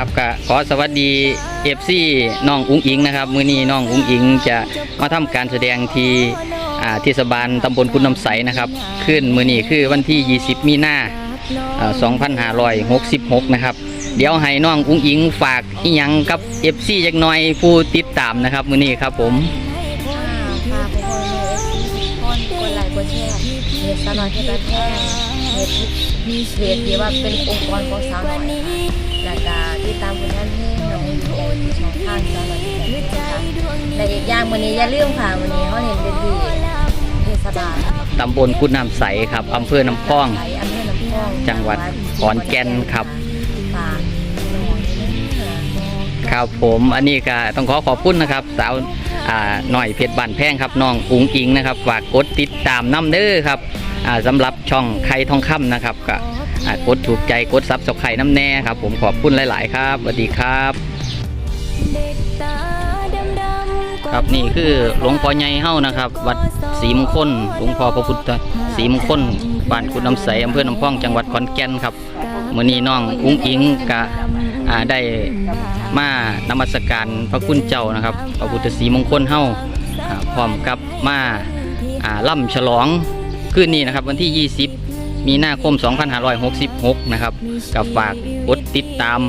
ครับก็ขอสวัสดีเอฟซีน้องอุ้งอิงนะครับ มื้อนี้น้องอุ้งอิงจะมาทำการแสดงที่อ่าเทศบาลตำบลกุนน้ำใสนะครับ ขึ้นมื้อนี้คือวันที่ 20 มีนาอ่า2566 นะครับ เดี๋ยวให้น้องอุ้งอิงฝากอีหยังกับ FC จักหน่อยผู้ติดตามนะครับ มื้อนี้ครับผมค่ะฝากไปโพสต์ในเอฟซีทุกคนกดไลค์กดแชร์เพจสาวน้อยเพชรบ้าแพงเพจเพจที่ว่าเป็นองค์กรของสาวน้อยแล้วก็ ที่ช่องทางสาวน้อยเพชรบ้านแก่และอีกอย่างวันนี้อย่าลืมค่ะวันนี้เขาเห็นเด็ดีเทศบาลตำบลกุนน้ำใสครับอำเภอน้ำพอง ไหลอำเภอน้ำพองจังหวัดขอนแก่นครับ ฝากครับผมอันนี้ก็ต้องขอขอบคุณนะครับ สาวอ่าหน่อยเพชรบันแพงครับน้องอุ๋งอิงนะครับฝากกดติดตามน้ำเด้อครับอ่าสำหรับช่องไข่ทองคำนะครับก็อ่ากดถูกใจกดซับสไครน้ำแน่ครับ ผมขอบคุณหลาย ๆ ครับสวัสดีครับ ครับนี่คือหลวงพ่อใหญ่เฮ้านะครับ วัดศรีมงคลหลวงพ่อพระพุทธศรีมงคลบ้านกุดน้ำใสอำเภอน้ำพองจังหวัดขอนแก่นครับมื้อนี้น้องอุ้งอิงกะได้มานมัสการพระคุณเจ้านะครับ พระพุทธศรีมงคลเฮ้าพร้อมกับมาล่ำฉลองคืนนี้นะครับ วันที่ 20 มีนาคม 2566 นะครับกับฝากกดติดตาม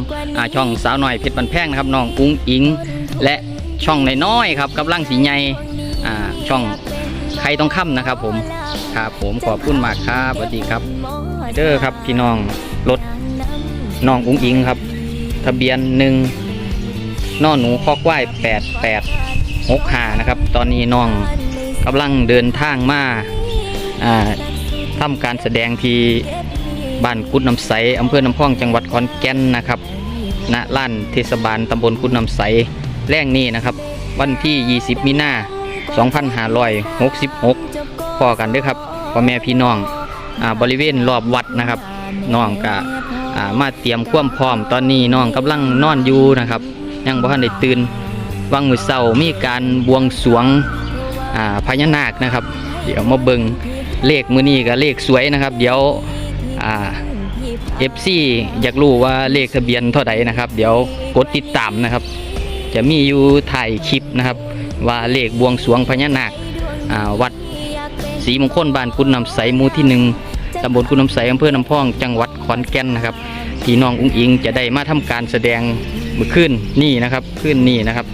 ช่องสาวหน่อยเพชรบันแพงนะครับน้องอุ้งอิง และช่องน้อยๆครับกับร่างสีใหญ่ช่องใครต้องค่ำนะครับ ผมครับผมขอบคุณมากครับสวัสดีครับเด้อครับพี่น้องรถน้องอุ้งอิงครับ ทะเบียนหนึ่งนอหนูคอกไหว้แปดแปดหกหานะครับ ตอนนี้น้องกำลังเดินทางมาอ่าทำการแสดงที่บ้านกุดน้ำใสอำเภอน้ำพองจังหวัดขอนแก่นนะครับณล้านเทศบาลตำบลกุดน้ำใส แรงนี้นะครับ วันที่ 20 มีนา2566 พอกันด้วยครับพ่อแม่พี่น้องอบริเวณรอบวัดนะครับน้องกะมาเตรียมความพร้อมตอนนี้น้องกำลังนอนอยู่นะครับ ยังบ่ทันได้ตื่นวังมือเศร้ามีการบวงสวงพญานาคนะครับ เดี๋ยวมาเบิงเลขมือนี้กับเลขสวยนะครับ เดี๋ยวเอฟซีอยากรู้ว่าเลขทะเบียนเท่าไหร่นะครับ เดี๋ยวกดติดตามนะครับ จะมีอยู่ถ่ายคลิปนะครับ ว่าเลขบวงสวงพญานาควัดศรีมงคลบ้านกุนนำใสหมู่ที่หนึ่งตำบลกุนนำใสอำเภอน้ำพอง จังหวัดขอนแก่นนะครับพี่น้องอุ้งอิงจะได้มาทำการแสดงเมื่อคืนนี่นะครับคืนนี่นะครับ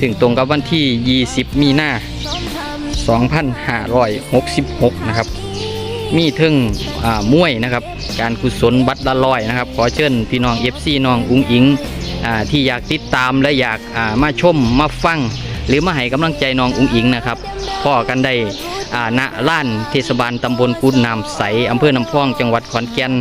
ถึงตรงกับวันที่ 20 มีนา2566 นะครับ มีถึงอ่ามวยนะครับ การกุศลบัตรละลอยนะครับ ขอเชิญพี่น้องเอฟซีน้องอุ้งอิง ที่อยากติดตามและอยากมาชมมาฟัง หรือมาให้กำลังใจน้องอุ้งอิงนะครับพ่อกันได้ณล้านเทศบาลตำบลกุนนามใสอำเภอน้ำพองจังหวัดขอนแก่น